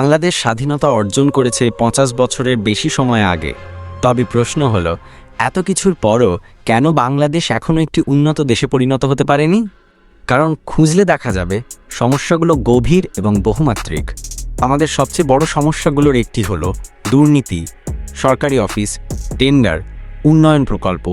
বাংলাদেশ স্বাধীনতা অর্জন করেছে পঞ্চাশ বছরের বেশি সময় আগে। তবে প্রশ্ন হলো, এত কিছুর পরও কেন বাংলাদেশ এখনও একটি উন্নত দেশে পরিণত হতে পারেনি? কারণ খুঁজলে দেখা যাবে, সমস্যাগুলো গভীর এবং বহুমাত্রিক। আমাদের সবচেয়ে বড় সমস্যাগুলোর একটি হলো দুর্নীতি, সরকারি অফিস, টেন্ডার, উন্নয়ন প্রকল্প,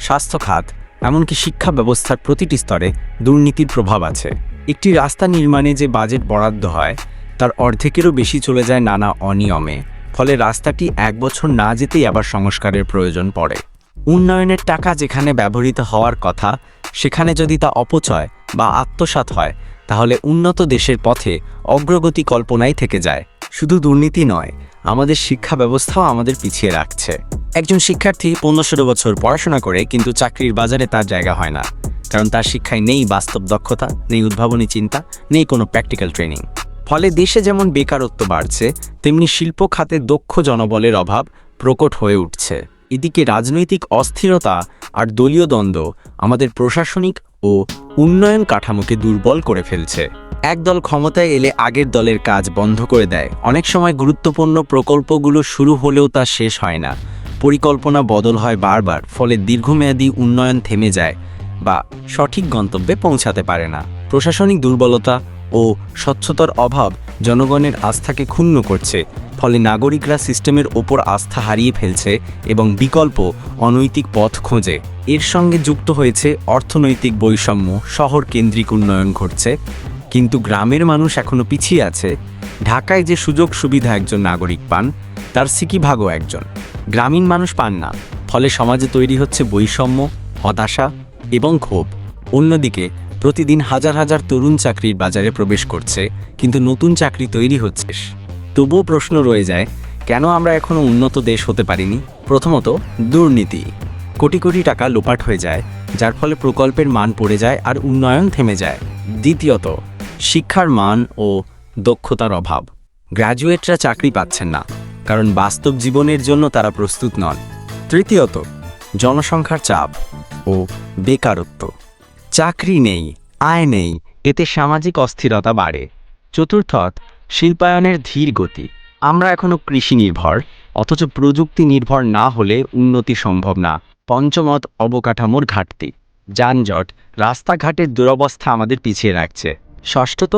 স্বাস্থ্য খাত, এমনকি শিক্ষা ব্যবস্থার প্রতিটি স্তরে দুর্নীতির প্রভাব আছে। একটি রাস্তা নির্মাণে যে বাজেট বরাদ্দ হয় তার অর্ধেকেরও বেশি চলে যায় নানা অনিয়মে, ফলে রাস্তাটি এক বছর না যেতেই আবার সংস্কারের প্রয়োজন পড়ে। উন্নয়নের টাকা যেখানে ব্যবহৃত হওয়ার কথা, সেখানে যদি তা অপচয় বা আত্মসাৎ হয়, তাহলে উন্নত দেশের পথে অগ্রগতি কল্পনাই থেকে যায়। শুধু দুর্নীতি নয়, আমাদের শিক্ষা ব্যবস্থাও আমাদের পিছিয়ে রাখছে। একজন শিক্ষার্থী পনেরো ষোলো বছর পড়াশোনা করে কিন্তু চাকরির বাজারে তার জায়গা হয় না, কারণ তার শিক্ষায় নেই বাস্তব দক্ষতা নেই উদ্ভাবনী চিন্তা, নেই কোনো প্র্যাকটিক্যাল ট্রেনিং ফলে দেশে যেমন বেকারত্ব বাড়ছে, তেমনি শিল্প খাতে দক্ষ জনবলের অভাব প্রকট হয়ে উঠছে। এদিকে রাজনৈতিক অস্থিরতা আর দলীয় দ্বন্দ্ব আমাদের প্রশাসনিক ও উন্নয়ন কাঠামোকে দুর্বল করে ফেলছে। এক দল ক্ষমতায় এলে আগের দলের কাজ বন্ধ করে দেয়। অনেক সময় গুরুত্বপূর্ণ প্রকল্পগুলো শুরু হলেও তা শেষ হয় না। পরিকল্পনা বদল হয় বারবার, ফলে দীর্ঘমেয়াদী উন্নয়ন থেমে যায় বা সঠিক গন্তব্যে পৌঁছাতে পারে না। প্রশাসনিক দুর্বলতা ও স্বচ্ছতার অভাব জনগণের আস্থাকে ক্ষুণ্ণ করছে। ফলে নাগরিকরা সিস্টেমের ওপর আস্থা হারিয়ে ফেলছে এবং বিকল্প, অনৈতিক পথ খোঁজে। এর সঙ্গে যুক্ত হয়েছে অর্থনৈতিক বৈষম্য, শহর কেন্দ্রিক উন্নয়ন ঘটছে। কিন্তু গ্রামের মানুষ এখনও পিছিয়ে আছে। ঢাকায় যে সুযোগ সুবিধা একজন নাগরিক পান, তার সিকিভাগও একজন। গ্রামীণ মানুষ পান না। ফলে সমাজে তৈরি হচ্ছে বৈষম্য, হতাশা এবং ক্ষোভ। অন্যদিকে প্রতিদিন হাজার হাজার তরুণ চাকরির বাজারে প্রবেশ করছে, কিন্তু নতুন চাকরি তৈরি হচ্ছে। তবুও প্রশ্ন রয়ে যায়, কেন আমরা এখনও উন্নত দেশ হতে পারিনি? প্রথমত, দুর্নীতি। কোটি কোটি টাকা লোপাট হয়ে যায়, যার ফলে প্রকল্পের মান পড়ে যায় আর উন্নয়ন থেমে যায়। দ্বিতীয়ত, শিক্ষার মান ও দক্ষতার অভাব। গ্র্যাজুয়েটরা চাকরি পাচ্ছেন না, কারণ বাস্তব জীবনের জন্য তারা প্রস্তুত নন। তৃতীয়ত, জনসংখ্যার চাপ ও বেকারত্ব। চাকরি নেই, আয় নেই, এতে সামাজিক অস্থিরতা বাড়ে। চতুর্থত, শিল্পায়নের ধীর গতি। আমরা এখনও কৃষি নির্ভর, অথচ প্রযুক্তি নির্ভর না হলে উন্নতি সম্ভব না। পঞ্চমত, অবকাঠামোর ঘাটতি। যানজট, রাস্তাঘাটের দুরবস্থা আমাদের পিছিয়ে রাখছে। ষষ্ঠত,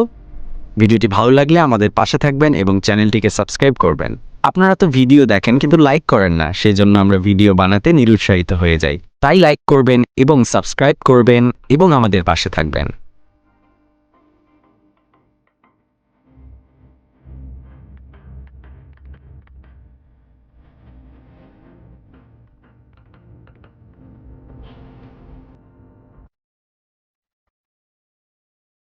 ভিডিওটি ভালো লাগলে আমাদের পাশে থাকবেন এবং চ্যানেলটিকে সাবস্ক্রাইব করবেন। আপনারা তো ভিডিও দেখেন, কিন্তু লাইক করেন না, সেজন্য আমরা ভিডিও বানাতে নিরুৎসাহিত হয়ে যাই। তাই লাইক করবেন এবং সাবস্ক্রাইব করবেন এবং আমাদের পাশে থাকবেন।